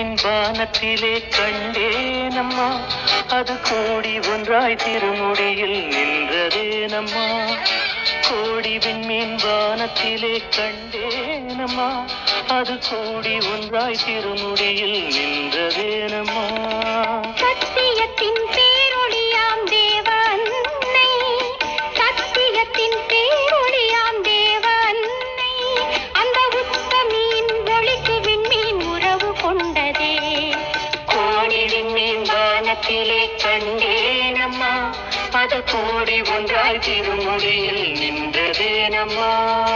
விண்மீன் வானத்திலே கண்டேனம்மா. அது கோடி ஒன்றாய் திருமுடியில் நின்றதேனம்மா. கோடி விண்மீன் வானத்திலே கண்டேனம்மா. அது கோடி ஒன்றாய் திருமுடியில் நின்றதேனம்மா. சத்தியத்தின் வானத்திலே கண்டேனம்மா. அது கோடி ஒன்றாய் திருமுடியில் நின்றதேனம்மா.